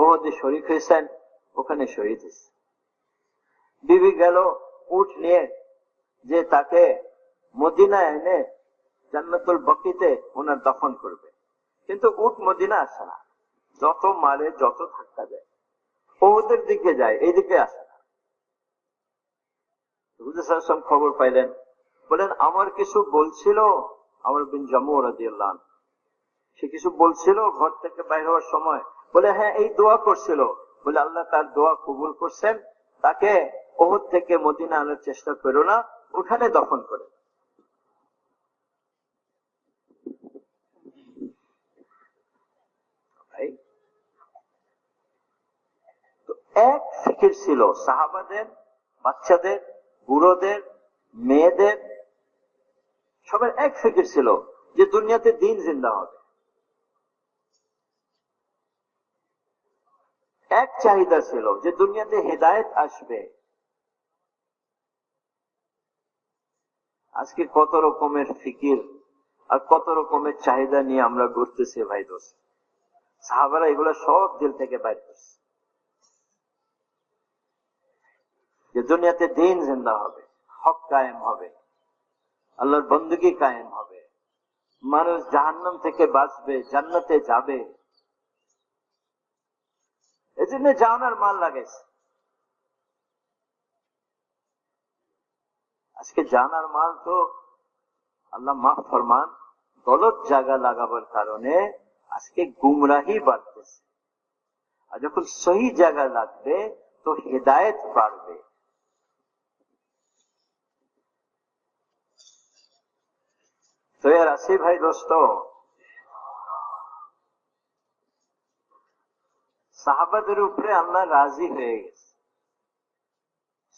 ওহদে শরিক হয়েছেন, ওখানে শহীদ হয়েছে। বিবি গেল উঠ নিয়ে, যে তাকে মদিনা এনে জান্নাতুল বকিতে ওনার দফন করবে। কিন্তু উঠ মদিনা আসে না। যত মারে, যত ধাক্কা দেয়। ওদের দিকে যায়, এইদিকে আসে না। খবর পাইলেন। বলেন, আমার কিছু বলছিল আমার বিন জামু রাজিয়াল্লাহ সে কিছু বলছিল ঘর থেকে বাইর হওয়ার সময়। বলে হ্যাঁ এই দোয়া করছিল। বলে, আল্লাহ তার দোয়া কবুল করছেন। তাকে ওহর থেকে মদিনা আনার চেষ্টা করো না ওখানে দফন করে। এক ফিকির ছিল সাহাবাদের, বাচ্চাদের, বুড়োদের, মেয়েদের, সবার এক ফিকির ছিল যে দুনিয়াতে দিন জিন্দা হবে। এক চাহিদা ছিল যে দুনিয়াতে হেদায়ত আসবে। আজকে কত রকমের ফিকির আর কত রকমের চাহিদা নিয়ে আমরা ঘুরতেছি ভাই দোষ সাহাবারা এগুলো সব দিল থেকে বাইর করছে। যে দুনিয়াতে দিন জিন্দা হবে, হক কায়েম হবে, আল্লাহর বন্দুকি কায়েম হবে। মানুষ জাহান্নাম থেকে বাঁচবে, জান্নাতে যাবে। জন্য জানার মাল লাগাইছে। আজকে জানার মাল তো আল্লাহ মাফ ফরমান, গলত জায়গা লাগাবার কারণে আজকে গুমরাহি বাড়তেছে। আর যখন সহি জায়গা লাগবে, তো হেদায়ত বাড়বে। তো এর আছে ভাই দোস্ত সাহাবাদের উপরে আল্লাহ রাজি হয়ে গেছে।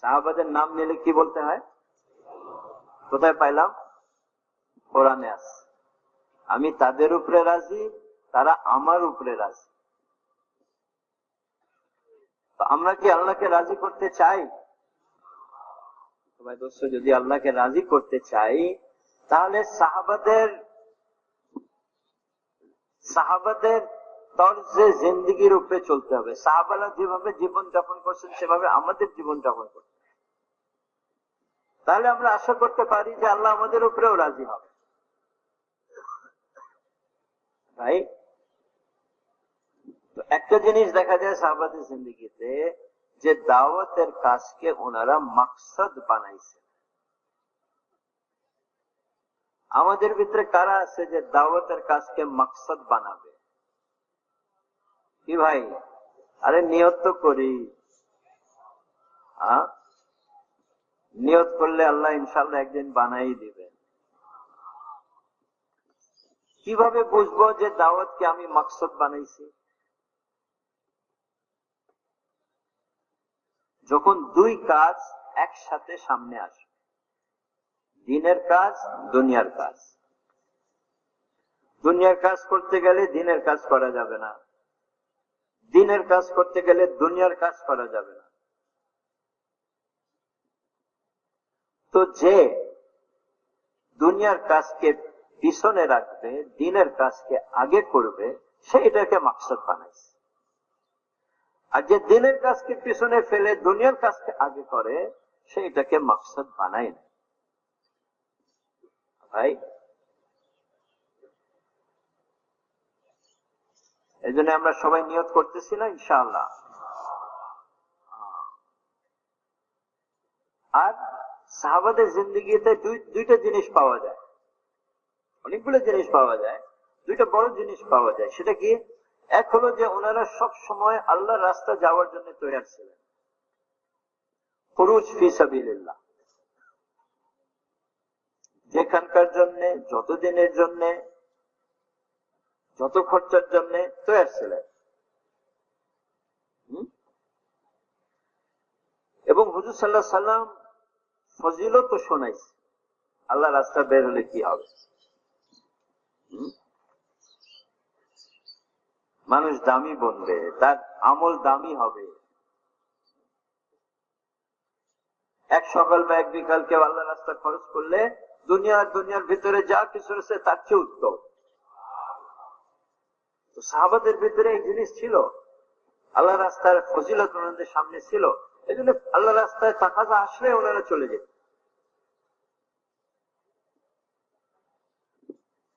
সাহাবাদের নাম নিলে কি বলতে হয়? কোথায় পাইলাম? কোরআনে আস আমি তাদের উপরে রাজি, তারা আমার উপরে রাজি। আমরা কি আল্লাহকে রাজি করতে চাই? ভাই দোস্ত, যদি আল্লাহকে রাজি করতে চাই, তাহলে সাহাবাদের সাহাবাদের তর্জে জিন্দিগির উপরে চলতে হবে। সাহাবালা যেভাবে জীবন যাপন করছেন, সেভাবে আমাদের জীবন যাপন করতে তাহলে আমরা আশা করতে পারি যে আল্লাহ আমাদের উপরেও রাজি হবে। ভাই একটা জিনিস দেখা যায় সাহাবাদের জিন্দিগিতে, যে দাওয়াতের কাজকে ওনারা মাকসাদ বানাইছে আমাদের ভিতরে কারা আছে যে দাওয়াতের কাজকে মাকসাদ বানাবে? কি ভাই? আরে নিয়ত তো করি। নিয়ত করলে আল্লাহ ইনশাল্লাহ একদিন বানাই দিবেন। কীভাবে বুঝব যে দাওয়াতকে আমি মাকসদ বানাইছি? যখন দুই কাজ একসাথে সামনে আসবে, দিনের কাজ, দুনিয়ার কাজ। দুনিয়ার কাজ করতে গেলে দিনের কাজ করা যাবে না। দিনের কাজ করতে গেলে দুনিয়ার কাজ করা যাবে না। তো যে দুনিয়ার কাজকে পিছনে রাখবে, দিনের কাজকে আগে করবে, সে এটাকে মাকসাদ বানাইছে। আর যে দিনের কাজকে পিছনে ফেলে দুনিয়ার কাজকে আগে করে, সে এটাকে মাকসাদ বানায় না। ভাই এই জন্য আমরা সবাই নিয়ত করতেছি না, ইনশাআল্লাহ। আর সাহাবাদের জিন্দগিতে দুইটা জিনিস পাওয়া যায়। অনেকগুলো জিনিস পাওয়া যায়, দুইটা বড় জিনিস পাওয়া যায়। সেটা কি? এক হলো যে ওনারা সব সময় আল্লাহ রাস্তা যাওয়ার জন্য তৈরি ছিলেন। পুরুষ ফিসাবিল্লাহ যেখানকার জন্য, যতদিনের জন্য যত খরচার জন্য তৈরি ছিলেন। এবং হুজুর সাল্লাহ সাল্লাম ফজিল তো শোনাইছে। আল্লাহ রাস্তা বের হলে কি হবে? মানুষ দামি বনবে, তার আমল দামি হবে। এক সকাল বা এক বিকাল কেউ আল্লাহ রাস্তা খরচ করলে দুনিয়ার দুনিয়ার ভিতরে যা কিছু রয়েছে তার চেয়ে উত্তম। তো সাহাবাদের ভিতরে এই জিনিস ছিল। আল্লাহ রাস্তার ফজিলত ওনাদের সামনে ছিল। এই জন্য আল্লাহ রাস্তায় তাকাজা আসলে ওনারা চলে যেত।